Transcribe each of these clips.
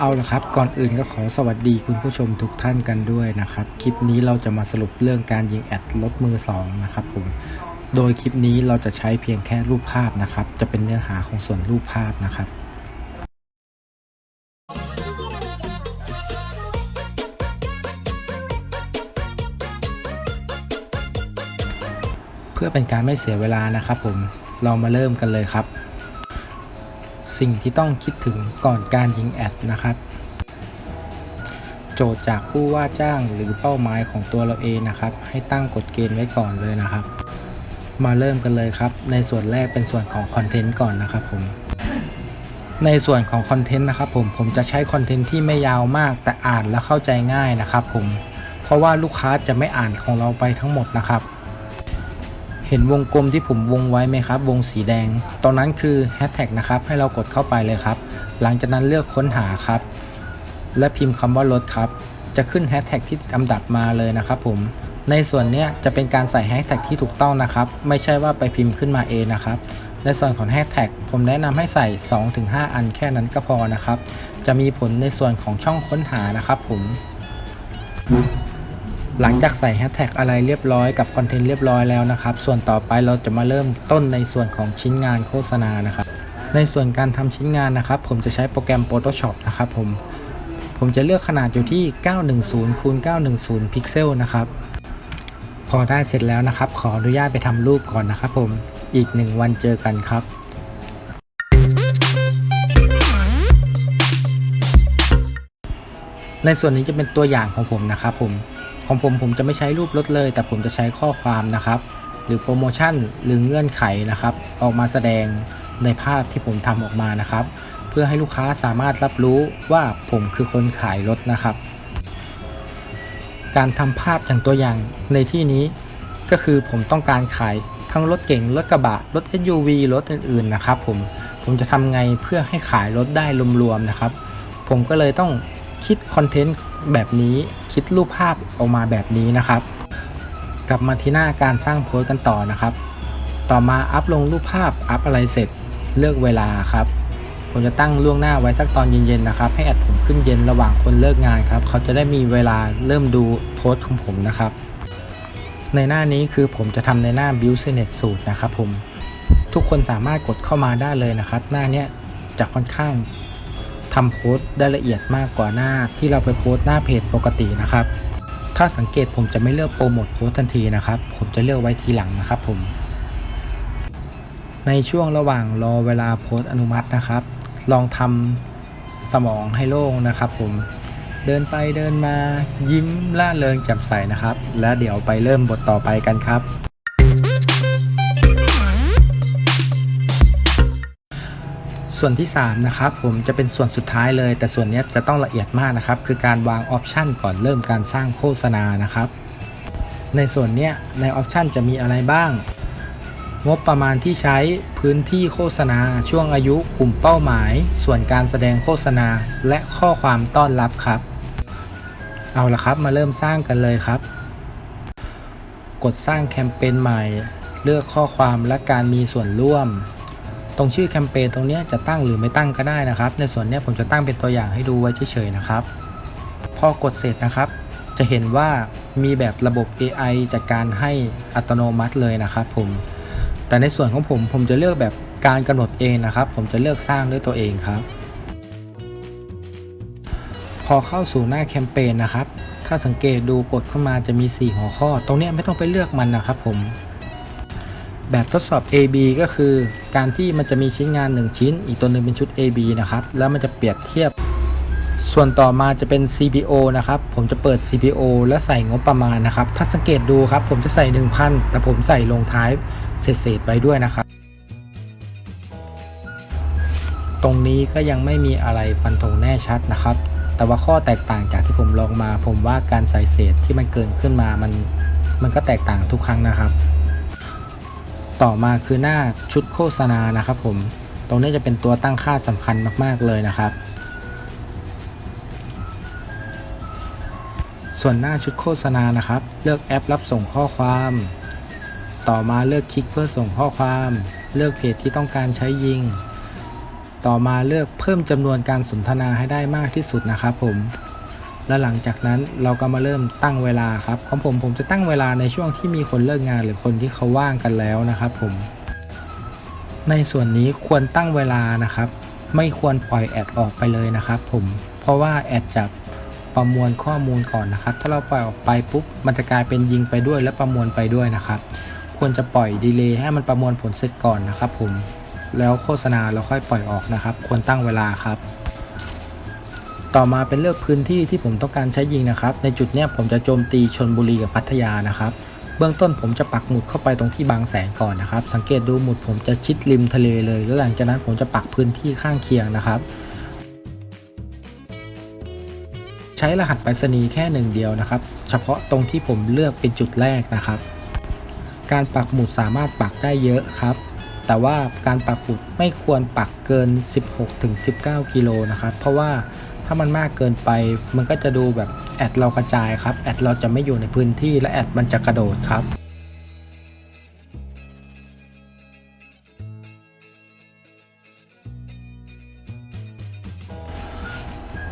เอาละครับ ก่อนอื่นก็ขอสวัสดีคุณผู้ชมทุกท่านกันด้วยนะครับ คลิปนี้เราจะมาสรุปเรื่องการยิงแอดรถมือสองนะครับผม โดยคลิปนี้เราจะใช้เพียงแค่รูปภาพนะครับ จะเป็นเนื้อหาของส่วนรูปภาพนะครับเพื่อเป็นการไม่เสียเวลานะครับผม เรามาเริ่มกันเลยครับ สิ่งที่ต้องคิดถึงก่อนการยิงแอดนะครับ โจทย์จากผู้ว่าจ้างหรือเป้าหมายของตัวเราเองนะครับ ให้ตั้งกฎเกณฑ์ไว้ก่อนเลยนะครับ มาเริ่มกันเลยครับ ในส่วนแรกเป็นส่วนของคอนเทนต์ก่อนนะครับผมในส่วนของคอนเทนต์นะครับผมผมจะใช้คอนเทนต์ที่ไม่ยาวมากแต่อ่านและเข้าใจง่ายนะครับผมเพราะว่าลูกค้าจะไม่อ่านของเราไปทั้งหมดนะครับ เห็นวงกลมที่ผมวงไว้ไหมครับ วงสีแดง ตรงนั้นคือแฮชแท็กนะครับ ให้เรากดเข้าไปเลยครับ หลังจากนั้นเลือกค้นหาครับ และพิมพ์คำว่ารถครับ จะขึ้นแฮชแท็กที่ลำดับมาเลยนะครับผม ในส่วนนี้จะเป็นการใส่แฮชแท็กที่ถูกต้องนะครับ ไม่ใช่ว่าไปพิมพ์ขึ้นมาเองนะครับ ในส่วนของแฮชแท็กผมแนะนำให้ใส่ 2-5 อันแค่นั้นก็พอนะครับ จะมีผลในส่วนของช่องค้นหานะครับผม หลังจากใส่แฮชแท็กอะไรเรียบร้อยกับคอนเทนต์เรียบร้อยแล้วนะครับ ส่วนต่อไปเราจะมาเริ่มต้นในส่วนของชิ้นงานโฆษณานะครับ ในส่วนการทำชิ้นงานนะครับ ผมจะใช้โปรแกรม Photoshop นะครับผม ผมจะเลือกขนาดอยู่ที่ 910คูณ910 พิกเซลนะครับ พอได้เสร็จแล้วนะครับ ขออนุญาตไปทำรูปก่อนนะครับผม อีกหนึ่งวันเจอกันครับในส่วนนี้จะเป็นตัวอย่างของผมนะครับผม ของผมผมจะไม่ใช้รูปรถเลย แต่ผมจะใช้ข้อความนะครับ หรือโปรโมชั่นหรือเงื่อนไขนะครับ ออกมาแสดงในภาพที่ผมทำออกมานะครับ เพื่อให้ลูกค้าสามารถรับรู้ว่าผมคือคนขายรถนะครับ การทำภาพอย่างตัวอย่างในที่นี้ก็คือผมต้องการขายทั้งรถเก่งรถกระบะรถ SUV รถอื่นๆนะครับผมผมจะทำไงเพื่อให้ขายรถได้รวมๆนะครับ ผมก็เลยต้อง คิดคอนเทนต์แบบนี้คิดรูปภาพออกมาแบบนี้นะครับ กลับมาที่หน้าการสร้างโพสต์กันต่อนะครับ ต่อมาอัพลงรูปภาพอัพอะไรเสร็จเลือกเวลาครับ ผมจะตั้งล่วงหน้าไว้สักตอนเย็นๆนะครับ ให้แอดผมขึ้นเย็นระหว่างคนเลิกงานครับ เขาจะได้มีเวลาเริ่มดูโพสต์ของผมนะครับ ในหน้านี้คือผมจะทำในหน้า Business Suite นะครับผมทุกคนสามารถกดเข้ามาได้เลยนะครับ หน้าเนี้ยจะค่อนข้าง ทำโพสต์ได้ละเอียดมากกว่าหน้าที่เราไปโพสต์หน้าเพจปกตินะครับ ถ้าสังเกตผมจะไม่เลือกโปรโมทโพสต์ทันทีนะครับ ผมจะเลือกไว้ทีหลังนะครับผม ในช่วงระหว่างรอเวลาโพสต์อนุมัตินะครับ ลองทำสมองให้โล่งนะครับผมเดินไปเดินมายิ้มล่าเริงแจ่มใสนะครับ แล้วเดี๋ยวไปเริ่มบทต่อไปกันครับ ส่วนที่ 3 นะครับผมจะเป็นส่วนสุดท้ายเลย แต่ส่วนนี้จะต้องละเอียดมากนะครับ คือการวางออปชันก่อนเริ่มการสร้างโฆษณานะครับ ในส่วนนี้ในออปชันจะมีอะไรบ้าง งบประมาณที่ใช้พื้นที่โฆษณา ช่วงอายุกลุ่มเป้าหมาย ส่วนการแสดงโฆษณา และข้อความต้อนรับครับ เอาละครับมาเริ่มสร้างกันเลยครับ กดสร้างแคมเปญใหม่ เลือกข้อความและการมีส่วนร่วม ตรงชื่อแคมเปญตรงนี้จะตั้งหรือไม่ตั้งก็ได้นะครับ ในส่วนนี้ผมจะตั้งเป็นตัวอย่างให้ดูไว้เฉยๆนะครับ พอกดเสร็จนะครับ จะเห็นว่ามีแบบระบบ AI จัดการให้อัตโนมัติเลยนะครับผมแต่ในส่วนของผมผมจะเลือกแบบการกำหนดเองนะครับ ผมจะเลือกสร้างด้วยตัวเองครับ พอเข้าสู่หน้าแคมเปญนะครับ ถ้าสังเกตดูกดเข้ามาจะมี 4 หัวข้อ ตรงนี้ไม่ต้องไปเลือกมันนะครับผม แบบทดสอบ AB ก็คือการที่มันจะมีชิ้นงาน 1 ชิ้น อีกตัวหนึ่งเป็นชุด AB นะครับ แล้วมันจะเปรียบเทียบ ส่วนต่อมาจะเป็น CPO นะครับ ผมจะเปิด CPO และใส่งบประมาณนะครับ ถ้าสังเกตดูครับ ผมจะใส่ 1,000 แต่ผมใส่ลงท้ายเศษๆไว้ด้วยนะครับ ตรงนี้ก็ยังไม่มีอะไรฟันธงแน่ชัดนะครับ แต่ว่าข้อแตกต่างจากที่ผมลองมา ผมว่าการใส่เศษที่มันเกินขึ้นมา มัน มันก็แตกต่างทุกครั้งนะครับ ต่อมาคือหน้าชุดโฆษณานะครับผมตรงนี้จะเป็นตัวตั้งค่าสำคัญมาก ๆ เลยนะครับ ส่วนหน้าชุดโฆษณานะครับ เลือกแอปรับส่งข้อความ ต่อมาเลือกคลิกเพื่อส่งข้อความ เลือกเพจที่ต้องการใช้ยิง ต่อมาเลือกเพิ่มจำนวนการสนทนาให้ได้มากที่สุดนะครับผม และหลังจากนั้นเราก็มาเริ่มตั้งเวลาครับของผมผมจะตั้งเวลาในช่วงที่มีคนเลิกงานหรือคนที่เขาว่างกันแล้วนะครับผม ในส่วนนี้ควรตั้งเวลานะครับ ไม่ควรปล่อยแอดออกไปเลยนะครับผมเพราะว่าแอดจะประมวลข้อมูลก่อนนะครับ ถ้าเราปล่อยออกไปปุ๊บมันจะกลายเป็นยิงไปด้วยและประมวลไปด้วยนะครับ ควรจะปล่อยดีเลย์ให้มันประมวลผลเสร็จก่อนนะครับผมแล้วโฆษณาเราค่อยปล่อยออกนะครับ ควรตั้งเวลาครับ ต่อมาเป็นเลือกพื้นที่ที่ผมต้องการใช้ยิงนะครับ ในจุดนี้ผมจะโจมตีชนบุรีกับพัทยานะครับ เบื้องต้นผมจะปักหมุดเข้าไปตรงที่บางแสนก่อนนะครับ สังเกตดูหมุดผมจะชิดริมทะเลเลย แล้วหลังจากนั้นผมจะปักพื้นที่ข้างเคียงนะครับ ใช้รหัสไปรษณีย์แค่หนึ่งเดียวนะครับ เฉพาะตรงที่ผมเลือกเป็นจุดแรกนะครับ การปักหมุดสามารถปักได้เยอะครับแต่ว่าการปักหมุดไม่ควรปักเกิน 16-19 กิโลนะครับ เพราะว่า ถ้ามันมากเกินไป มันก็จะดูแบบแอดเรากระจายครับ แอดเราจะไม่อยู่ในพื้นที่และแอดมันจะกระโดดครับ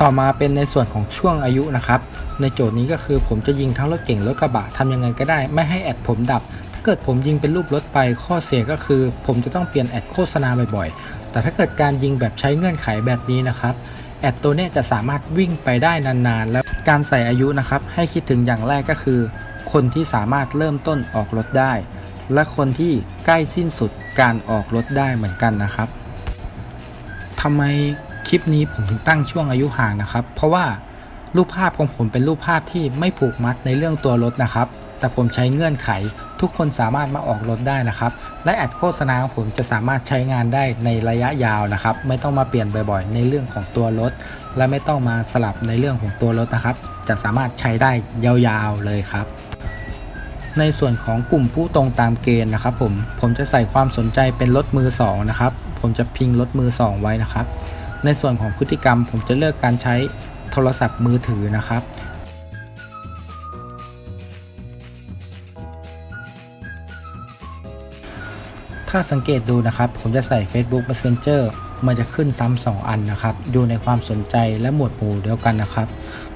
ต่อมาเป็นในส่วนของช่วงอายุนะครับ ในโจทย์นี้ก็คือผมจะยิงทั้งรถเก่งรถกระบะทำยังไงก็ได้ ไม่ให้แอดผมดับ ถ้าเกิดผมยิงเป็นรูปรถไปข้อเสียก็คือ ผมจะต้องเปลี่ยนแอดโฆษณาบ่อยๆ แต่ถ้าเกิดการยิงแบบใช้เงื่อนไขแบบนี้นะครับ แอดตัวนี้จะสามารถวิ่งไปได้นานๆ แล้วการใส่อายุนะครับ ให้คิดถึงอย่างแรกก็คือ คนที่สามารถเริ่มต้นออกรถได้ และคนที่ใกล้สิ้นสุดการออกรถได้เหมือนกันนะครับทำไมคลิปนี้ผมถึงตั้งช่วงอายุห่างนะครับ เพราะว่ารูปภาพของผมเป็นรูปภาพที่ไม่ผูกมัดในเรื่องตัวรถนะครับ แต่ผมใช้เงื่อนไข ทุกคนสามารถมาออกรถได้นะครับ และแอดโฆษณาของผมจะสามารถใช้งานได้ในระยะยาวนะครับ ไม่ต้องมาเปลี่ยนบ่อยๆ ในเรื่องของตัวรถ และไม่ต้องมาสลับในเรื่องของตัวรถนะครับ จะสามารถใช้ได้ยาวๆเลยครับในส่วนของกลุ่มผู้ตรงตามเกณฑ์นะครับผม ผมจะใส่ความสนใจเป็นรถมือสองนะครับ ผมจะพิงรถมือสองไว้นะครับ ในส่วนของพฤติกรรม ผมจะเลือกการใช้โทรศัพท์มือถือนะครับาสังเกตดูนะครับ ผมจะใส่ Facebook Messenger มันจะขึ้นซ้ำสองอันนะครับอยู่ในความสนใจและหมวดหมู่เดียวกันนะครับ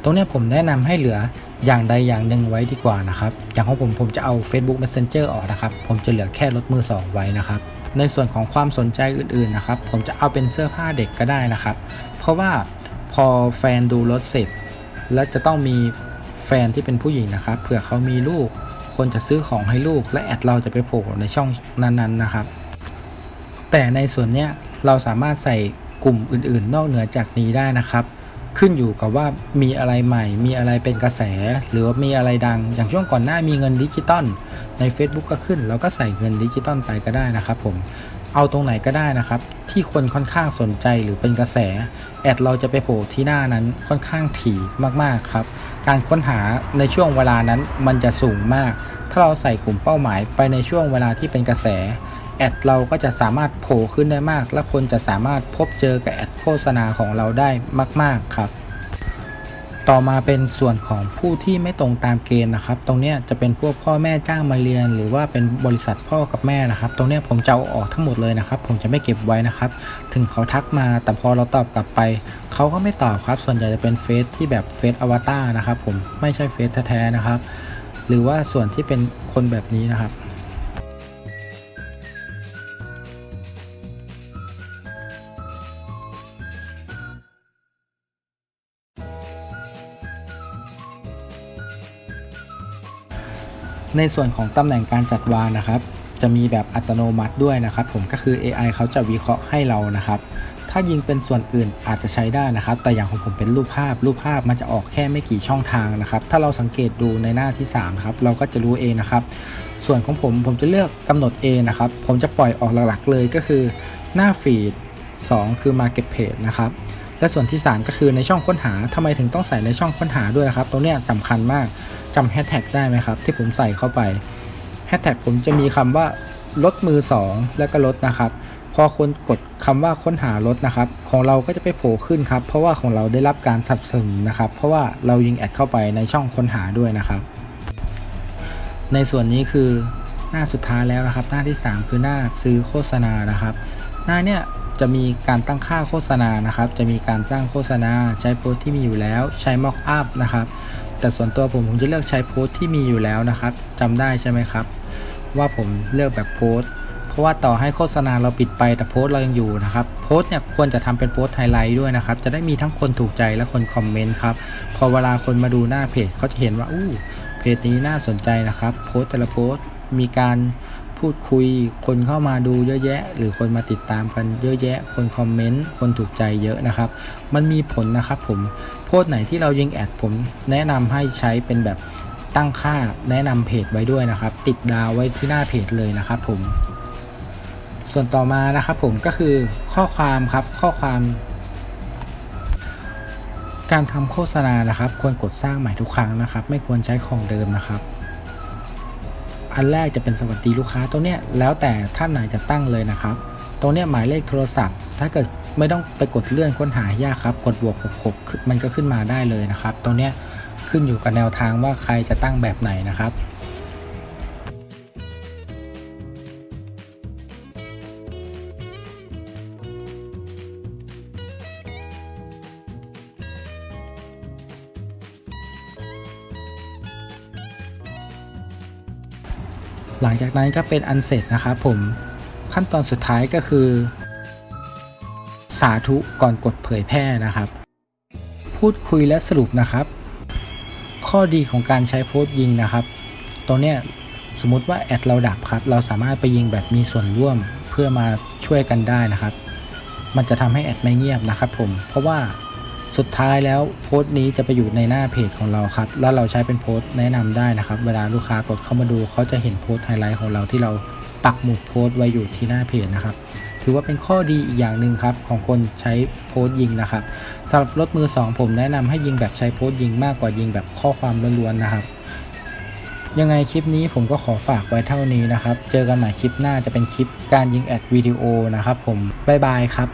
ตรงนี้ผมแนะนำให้เหลืออย่างใดอย่างหนึ่งไว้ดีกว่านะครับ อย่างของผมผมจะเอา Facebook Messenger ออกนะครับ ผมจะเหลือแค่รถมือสองไว้นะครับ ในส่วนของความสนใจอื่นๆนะครับ ผมจะเอาเป็นเสื้อผ้าเด็กก็ได้นะครับ เพราะว่าพอแฟนดูรถเสร็จ แล้วจะต้องมีแฟนที่เป็นผู้หญิงนะครับ เผื่อเขามีลูก คนจะซื้อของให้ลูก และแอดเราจะไปโผล่ในช่องนั้นๆนะครับ แต่ในส่วนเนี้ยเราสามารถใส่กลุ่มอื่นๆ นอกเหนือจากนี้ได้นะครับ ขึ้นอยู่กับว่ามีอะไรใหม่ มีอะไรเป็นกระแส หรือว่ามีอะไรดัง อย่างช่วงก่อนหน้ามีเงินดิจิตอลใน Facebook ก็ขึ้น เราก็ใส่เงินดิจิตอลไปก็ได้นะครับผมเอาตรงไหนก็ได้นะครับ ที่คนค่อนข้างสนใจหรือเป็นกระแส แอดเราจะไปโผล่ที่หน้านั้นค่อนข้างถี่มากๆครับ การค้นหาในช่วงเวลานั้นมันจะสูงมาก ถ้าเราใส่กลุ่มเป้าหมายไปในช่วงเวลาที่เป็นกระแส แอดเราก็จะสามารถโผล่ขึ้นได้มาก และคนจะสามารถพบเจอกับแอดโฆษณาของเราได้มาก ๆ ครับ ต่อมาเป็นส่วนของผู้ที่ไม่ตรงตามเกณฑ์นะครับ ตรงนี้จะเป็นพวกพ่อแม่จ้างมาเรียน หรือว่าเป็นบริษัทพ่อกับแม่นะครับ ตรงนี้ผมจะเอาออกทั้งหมดเลยนะครับ ผมจะไม่เก็บไว้นะครับ ถึงเขาทักมาแต่พอเราตอบกลับไปเขาก็ไม่ตอบครับ ส่วนใหญ่จะเป็นเฟซที่แบบเฟซอวตารนะครับ ผมไม่ใช่เฟซแท้ๆนะครับ หรือว่าส่วนที่เป็นคนแบบนี้นะครับ ในส่วนของตำแหน่งการจัดวางนะครับ จะมีแบบอัตโนมัติด้วยนะครับ ผมก็คือ AI เขาจะวิเคราะห์ให้เรานะครับ ถ้ายิงเป็นส่วนอื่นอาจจะใช้ได้นะครับ แต่อย่างของผมเป็นรูปภาพ รูปภาพมันจะออกแค่ไม่กี่ช่องทางนะครับ ถ้าเราสังเกตดูในหน้าที่3นะครับเราก็จะรู้เองนะครับ ส่วนของผมผมจะเลือกกำหนดเอนะครับ ผมจะปล่อยออกหลักๆเลยก็คือ หน้าฟีด2คือ Market Page นะครับ และส่วนที่ 3 ก็คือในช่องค้นหาทำไมถึงต้องใส่ในช่องค้นหาด้วยนะครับ ตรงนี้ยสำคัญมากจำแฮชแท็กได้ไหมครับ ที่ผมใส่เข้าไปแฮชแท็กผมจะมีคำว่ารถมือ 2 แล้วก็รถนะครับ พอคนกดคำว่าค้นหารถนะครับ ของเราก็จะไปโผล่ขึ้นครับ เพราะว่าของเราได้รับการสนับสนุนนะครับ เพราะว่าเรายิงแอดเข้าไปในช่องค้นหาด้วยนะครับ ในส่วนนี้คือหน้าสุดท้ายแล้วนะครับ หน้าที่ 3 คือหน้าซื้อโฆษณานะครับ หน้าเนี่ย จะมีการตั้งค่าโฆษณานะครับ จะมีการสร้างโฆษณาใช้โพสต์ที่มีอยู่แล้ว ใช้ม็อกอัพนะครับ แต่ส่วนตัวผมผมจะเลือกใช้โพสต์ที่มีอยู่แล้วนะครับจำได้ใช่ไหมครับ ว่าผมเลือกแบบโพสต์เพราะว่าต่อให้โฆษณาเราปิดไปแต่โพสต์เรายังอยู่นะครับโพสต์เนี่ยควรจะทำเป็นโพสต์ไฮไลท์ด้วยนะครับ จะได้มีทั้งคนถูกใจและคนคอมเมนต์ครับพอเวลาคนมาดูหน้าเพจเขาจะเห็นว่าอู้เพจนี้น่าสนใจนะครับ โพสต์แต่ละโพสต์มีการ พูดคุย คนเข้ามาดูเยอะแยะ หรือคนมาติดตามกันเยอะแยะ คนคอมเมนต์ คนถูกใจเยอะนะครับ มันมีผลนะครับผมโพสไหนที่เรายิงแอดผมแนะนำให้ใช้เป็นแบบตั้งค่าแนะนำเพจไว้ด้วยนะครับ ติดดาวไว้ที่หน้าเพจเลยนะครับผม ส่วนต่อมานะครับผมก็คือข้อความครับข้อความการทำโฆษณานะครับ ควรกดสร้างใหม่ทุกครั้งนะครับ ไม่ควรใช้ของเดิมนะครับ อันแรกจะเป็นสวัสดีลูกค้าตัวเนี้ยแล้วแต่ท่านไหนจะตั้งเลยนะครับตรงเนี้ยหมายเลขโทรศัพท์ ถ้าเกิดไม่ต้องไปกดเลื่อนค้นหายากครับ กดบวก66มันก็ขึ้นมาได้เลยนะครับตรงเนี้ยขึ้นอยู่กับแนวทางว่าใครจะตั้งแบบไหนนะครับ หลังจากนั้นก็เป็นอันเสร็จนะครับผมขั้นตอนสุดท้ายก็คือ สาธุก่อนกดเผยแพร่นะครับ พูดคุยและสรุปนะครับ ข้อดีของการใช้โพสต์ยิงนะครับ ตรงเนี้ยสมมติว่าแอดเราดับครับ เราสามารถไปยิงแบบมีส่วนร่วมเพื่อมาช่วยกันได้นะครับ มันจะทำให้แอดไม่เงียบนะครับผมเพราะว่า สุดท้ายแล้วโพสต์นี้จะไปอยู่ในหน้าเพจของเราครับ แล้วเราใช้เป็นโพสต์แนะนำได้นะครับ เวลาลูกค้ากดเข้ามาดูเขาจะเห็นโพสต์ไฮไลท์ของเราที่เราปักหมุดโพสต์ไว้อยู่ที่หน้าเพจนะครับ ถือว่าเป็นข้อดีอีกอย่างหนึ่งครับของคนใช้โพสต์ยิงนะครับสำหรับรถมือ 2 ผมแนะนำให้ยิงแบบใช้โพสต์ยิงมากกว่ายิงแบบข้อความล้วนๆนะครับ ยังไงคลิปนี้ผมก็ขอฝากไว้เท่านี้นะครับ เจอกันใหม่คลิปหน้าจะเป็นคลิปการยิงแอดวิดีโอนะครับผมบ๊ายบายครับ